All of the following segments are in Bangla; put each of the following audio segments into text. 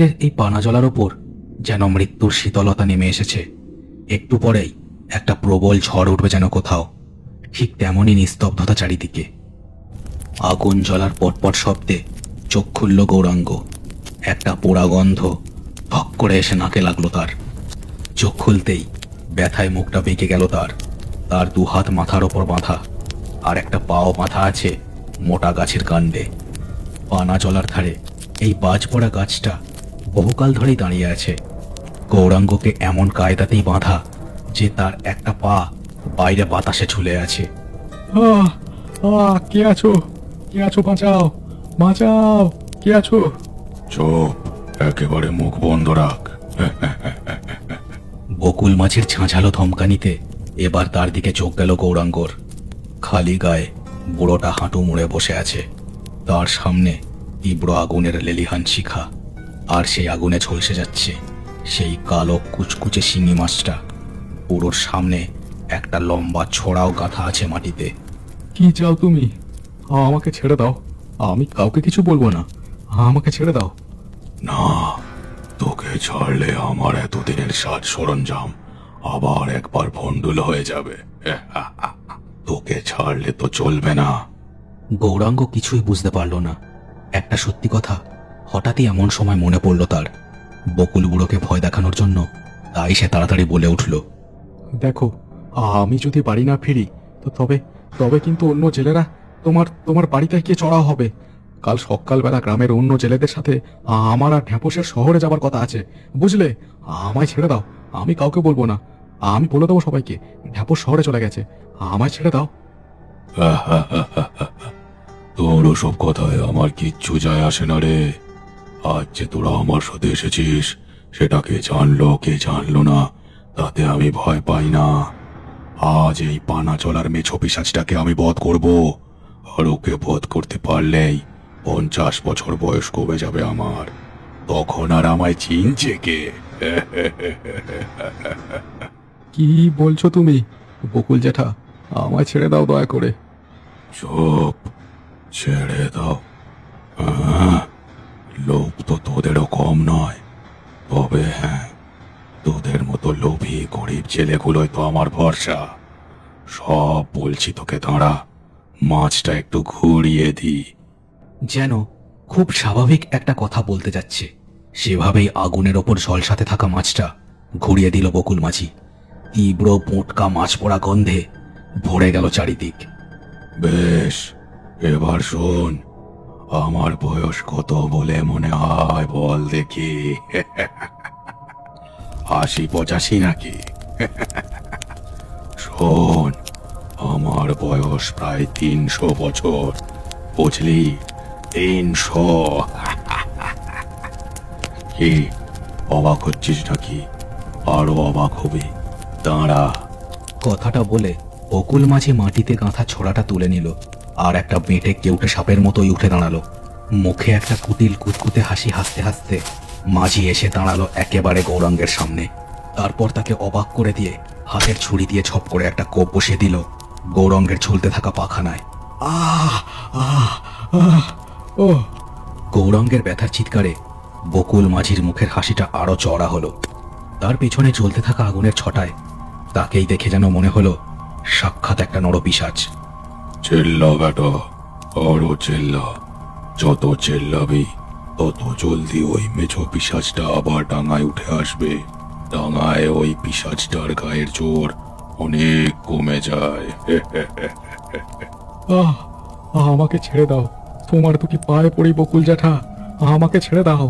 এই পানা জলার ওপর যেন মৃত্যুর শীতলতা নেমে এসেছে। একটু পরেই একটা প্রবল ঝড় উঠবে যেন কোথাও। ঠিক তেমনই নিস্তব্ধতা চারিদিকে। আগুন জ্বলার পটপট শব্দে চোখ খুলল গৌরাঙ্গ। একটা পোড়া গন্ধ ধক করে এসে নাকে লাগল তার। চোখ খুলতেই ব্যথায় মুখটা বেঁকে গেল তার। তার দু হাত মাথার ওপর বাঁধা আর একটা পাও বাঁধা আছে মোটা গাছের কাণ্ডে। পানা জলার ধারে এই বাজ পড়া গাছটা বহুকাল ধরেই দাঁড়িয়ে আছে। গৌরাঙ্গকে এমন কায়দাতেই বাঁধা যে তার একটা পা বাইরে বাতাসে ঝুলে আছে। কে আছো? কে আছো? বাঁচাও বাঁচাও কে আছো? চুপ একেবারে মুখ বন্ধ রাখ। বকুল মাছের ঝাঁঝালো ধমকানিতে এবার তার দিকে চোখ গেল গৌরাঙ্গর। খালি গায়ে বুড়োটা হাঁটু মুড়ে বসে আছে। তার সামনে তীব্র আগুনের লেলিহান শিখা। আর সেই আগুনে ঝলসে যাচ্ছে সেই কালো কুচকুচে শিঙি মাছটা। পুরোর সামনে একটা লম্বা ছড়াও গাঁথা আছে মাটিতে। কি চাও তুমি? আমাকে ছেড়ে দাও। আমি কাউকে কিছু বলব না। আমাকে ছেড়ে দাও। না তোকে ছাড়লে আমার এতদিনের সাজ সরঞ্জাম আবার একবার ভণ্ডুল হয়ে যাবে। তোকে ছাড়লে তো চলবে না। গৌরাঙ্গ কিছুই বুঝতে পারল না। একটা সত্যি কথা হঠাৎই এমন সময় মনে পড়ল তার। বকুল বুড়োকে ভয় দেখানোর জন্য তাই সে তাড়াতাড়ি বলে উঠল, দেখো, আমি যদি বাড়ি না ফিরি, তো তবে তবে কিন্তু অন্য জেলেরা তোমার তোমার বাড়িতে গিয়ে চড়াও হবে। কাল সকালবেলা গ্রামের অন্য জেলেদের সাথে আমার আর ঢ্যাঁপসের শহরে যাবার কথা আছে, বুঝলে? আমায় ছেড়ে দাও, আমি কাউকে বলব না। আমি বলে দেবো সবাইকে, ঢ্যাঁপস শহরে চলে গেছে, আমায় ছেড়ে দাও। তোর ওসব কথায় আমার কিচ্ছু যায় আসে না রে। আজ যে তোরা আমার সাথে এসেছিস সেটা কে জানলো কে জানলো না তাতে আমি ভয় পাই না। আজ এই পানা চলার মেছো পিসাজটাকে আমি বধ করব আর ওকে বধ করতে পারলেই পঞ্চাশ বছর বয়স কমে যাবে আমার। তখন আর আমায় চিনছে কে? কি বলছো তুমি বকুল জ্যাঠা? আমায় ছেড়ে দাও দয়া করে। চুপ ছেড়ে দাও। লোভ তো তোদেরও কম নয়। তবে হ্যাঁ তোদের মতো লোভী গরিব ছেলেগুলোই তো আমার ভরসা। সব বলছি তোকে দাঁড়া মাছটা একটু ঘুরিয়ে দি। যেন খুব স্বাভাবিক একটা কথা বলতে যাচ্ছে। সেভাবেই আগুনের ওপর ঝলসাতে থাকা মাছটা ঘুরিয়ে দিল বকুল মাঝি। তীব্র মোটকা মাছ পড়া গন্ধে ভরে গেল চারিদিক। বেশ এবার শোন। আমার বয়স কত বলে মনে হয় বল দেখি। আশি পঁচাশি নাকি? শোন, আমার বয়স প্রায় তিনশো বছর, বুঝলি? তিনশো। কি, অবাক হচ্ছিস নাকি? আরও অবাক হবে। দাঁড়া। কথাটা বলে বকুল মাঝি মাটিতে গাঁথা ছোড়াটা তুলে নিল। আর একটা বেঁটে কেউটে সাপের মতোই উঠে দাঁড়াল। মুখে একটা কুটিল কুতকুতে হাসি হাসতে হাসতে মাঝি এসে দাঁড়াল একেবারে গৌরাঙ্গের সামনে। তারপর তাকে অবাক করে দিয়ে হাতের ছুরি দিয়ে ছপ করে একটা কোপ বসিয়ে দিল গৌরঙ্গের ঝুলতে থাকা পাখানায়। আহ আহ আহ ও গৌরঙ্গের ব্যথার চিৎকারে বকুল মাঝির মুখের হাসিটা আরও চড়া হলো। তার পেছনে চলতে থাকা আগুনের ছটায় তাকেই দেখে যেন মনে হলো সাক্ষাৎ একটা নরপিসাজ চিল্লা বেটা আরও চিল্লা। যত চিল্লাবি তত জলদি ওই মেছো পিসাজটা আবার ডাঙায় উঠে আসবে। ডাঙায় ওই পিসাজটার গায়ের জোর অনেক কমে যায়। আহ আমাকে ছেড়ে দাও। তোমার তো কি পায়ে পড়ি বকুল জ্যাঠা আমাকে ছেড়ে দাও।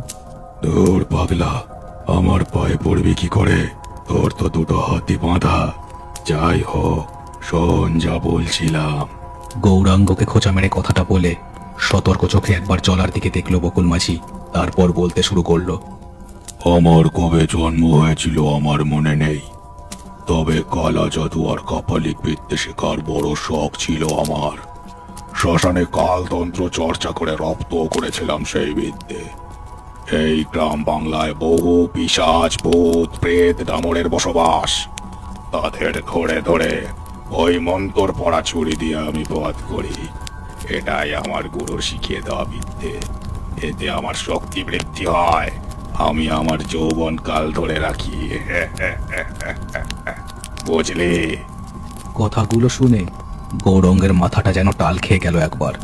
দূর পাগলা আমার পায়ে পড়বি কি করে? তোর তো দুটো হাতি বাঁধা। যাই হোক শোন যা বলছিলাম। গৌরাঙ্গকে খোঁচা মেরে কথাটা বলে সতর্ক চোখে একবার চলার দিকে দেখল বকুল মাঝি তারপর বলতে শুরু করল, আমার কবে জন্ম হয়েছিল, আমার মনে নেই। তবে কালা জাদু আর কাপালিক বিদ্যে শেখার বড় শখ ছিল আমার। শ্মশানে কালতন্ত্র চর্চা করে রপ্ত করেছিলাম সেই বিদ্যে। এই গ্রাম বাংলায় বহু পিসাজ, ভূত, প্রেত, ডামরের বসবাস। তাদের ধরে ধরে ওই মন্তর পড়া ছুরি দিয়ে আমি বধ করি। এটাই আমার গুরুর শিখিয়ে দেওয়া বিদ্যে। এতে আমার শক্তি বৃদ্ধি হয়। আমি আমার যৌবন কাল ধরে রাখি। বুঝলি? কথাগুলো শুনে গৌরঙ্গের মাথাটা যেন টাল খেয়ে গেল একবার।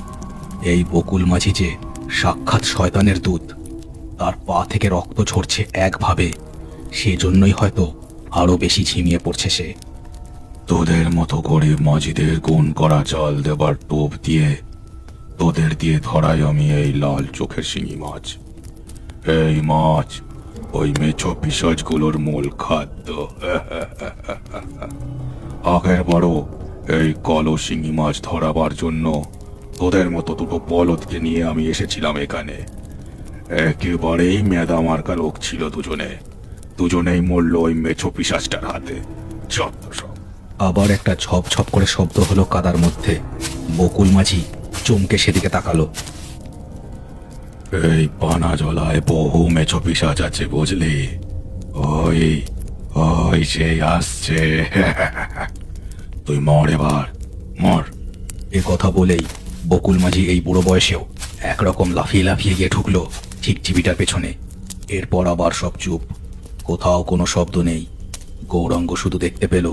এই বকুল মাঝি যে সাক্ষাৎ শয়তানের দূত, তার পা থেকে রক্ত ঝরছে একভাবে, সেজন্যই হয়তো আরও বেশি ঝিমিয়ে পড়ছে সে। তোদের মতো গরিব মাঝিদের গুণ করা জল দেবার টোপ দিয়ে, তোদের দিয়ে ধরাই আমি এই লাল চোখের শিঙি মাছ। এই মাছ, ওই মেছো পিসাজগুলোর মূল খাদ্য। আগের বারও এই কলো শিঙি মাছ ধরাবার জন্য তোদের মতো দুটো বলদকে নিয়ে আমি এসেছিলাম এখানে। একেবারেই মেদা মার্কা লোক ছিল দুজনে। দুজনেই মরল ওই মেছো পিসাজটার হাতে। যত সব আবার একটা ছপ ছপ করে শব্দ হলো কাদার মধ্যে। বকুল মাঝি চমকে সেদিকে তাকালো। এই পানা জলায় বহু মেছো পিসাজ আছে বুঝলি? ওই ওই সে আসছে। তুই মর এবার মর। এ কথা বলেই বকুল মাঝি এই বুড়ো বয়সেও একরকম লাফিয়ে লাফিয়ে গিয়ে ঢুকলো ঠিক চিবিটার পেছনে। এরপর আবার সব চুপ। কোথাও কোনো শব্দ নেই। গৌরাঙ্গ শুধু দেখতে পেল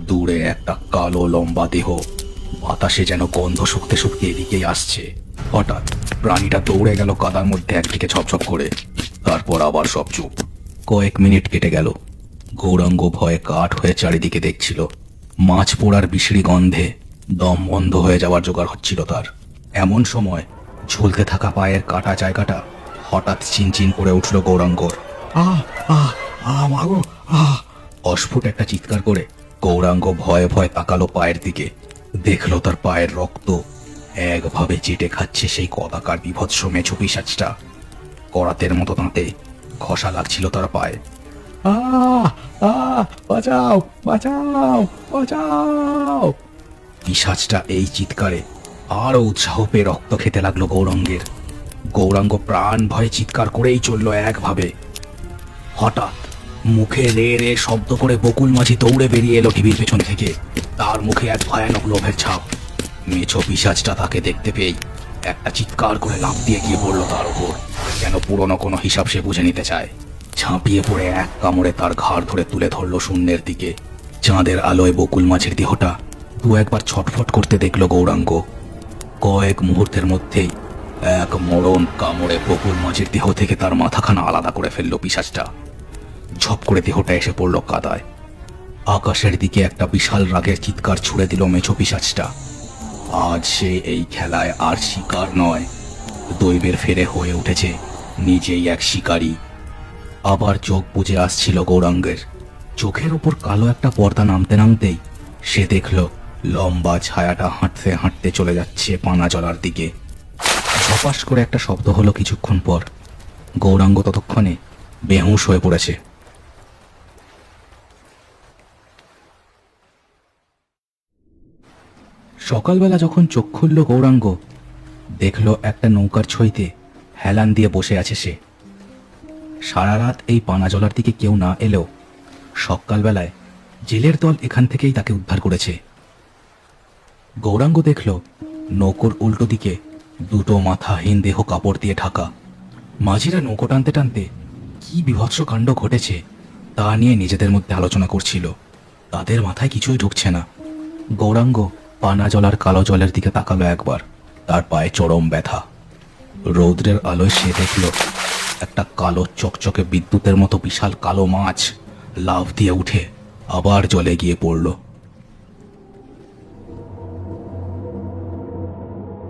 দূরে একটা কালো লম্বা দেহ। বাতাসে যেন গন্ধ শুকতে শুকতে এদিকেই আসছে। হঠাৎ প্রাণীটা দৌড়ে গেল কাদার মধ্যে একদিকে ছপছপ করে। তারপর আবার সব চুপ। কয়েক মিনিট কেটে গেল। গৌরাঙ্গ ভয়ে কাঠ হয়ে চারিদিকে দেখছিল। মাছ পোড়ার বিশ্রী গন্ধে দম বন্ধ হয়ে যাওয়ার জোগাড় হচ্ছিল তার। এমন সময় ঝুলতে থাকা পায়ের কাটা জায়গাটা হঠাৎ চিনচিন করে উঠল গৌরাঙ্গর। আহ আহ আহ মাগো আহ। অস্ফুট একটা চিৎকার করে গৌরাঙ্গ ভয়ে ভয়ে তাকালো পায়ের দিকে। দেখল তার পায়ের রক্ত। একভাবে চেটে খাচ্ছে সেই কদাকার বিভৎস মেছো পিসাজটা করাতের মতো তাঁতে ঘষা লাগছিল তার পায়ে। বাঁচাও বাঁচাও বাঁচাও। পিসাজটা এই চিৎকারে আরও উৎসাহ পেয়ে রক্ত খেতে লাগল গৌরাঙ্গের। গৌরাঙ্গ প্রাণ ভয়ে চিৎকার করেই চলল একভাবে। হঠাৎ মুখে রে রে শব্দ করে বকুল মাঝি দৌড়ে বেরিয়ে এলো টিভির পেছন থেকে। তার মুখে এক ভয়ানক লোভের ছাপ। মেছো পিসাজটা তাকে দেখতে পেয়েই একটা চিৎকার করে লাফ দিয়ে গিয়ে পড়ল তার উপর। যেন পুরনো কোনো হিসাব সে বুঝে নিতে চায়। ঝাঁপিয়ে পড়ে এক কামড়ে তার ঘাড় ধরে তুলে ধরলো শূন্যের দিকে। চাঁদের আলোয় বকুল মাছের দেহটা দু একবার ছটফট করতে দেখল গৌরাঙ্গ। কয়েক মুহূর্তের মধ্যেই এক মরণ কামড়ে বকুল মাছের দেহ থেকে তার মাথাখানা আলাদা করে ফেলল পিসাজটা। ঝপ করে দেহটা এসে পড়ল কাদায়। আকাশের দিকে একটা বিশাল রাগের চিৎকার ছুড়ে দিল মেছো পিসাজটা আজ সে এই খেলায় আর শিকার নয়। দৈবের ফেরে হয়ে উঠেছে নিজেই এক শিকারী। আবার চোখ বুজে আসছিল গৌরাঙ্গের। চোখের ওপর কালো একটা পর্দা নামতে নামতেই সে দেখল লম্বা ছায়াটা হাঁটতে হাঁটতে চলে যাচ্ছে পানা জলার দিকে। ঝপাস করে একটা শব্দ হলো কিছুক্ষণ পর। গৌরাঙ্গ ততক্ষণে বেহুশ হয়ে পড়েছে। সকালবেলা যখন চোখ খুলল গৌরাঙ্গ, দেখল একটা নৌকার ছইতে হেলান দিয়ে বসে আছে সে। সারা রাত এই পানা জলার দিকে কেউ না এলেও সকালবেলায় জেলের দল এখান থেকেই তাকে উদ্ধার করেছে। গৌরাঙ্গ দেখল নৌকোর উল্টো দিকে দুটো মাথাহীন দেহ কাপড় দিয়ে ঢাকা। মাঝিরা নৌকো টানতে টানতে কি বিভৎস কাণ্ড ঘটেছে তা নিয়ে নিজেদের মধ্যে আলোচনা করছিল। তাদের মাথায় কিছুই ঢুকছে না। গৌরাঙ্গ পানা জলার কালো জলের দিকে তাকালো একবার। তার পায়ে চরম ব্যথা। রৌদ্রের আলোয় সে দেখল একটা কালো চকচকে বিদ্যুতের মতো বিশাল কালো মাছ লাভ দিয়ে উঠে আবার জলে গিয়ে পড়ল।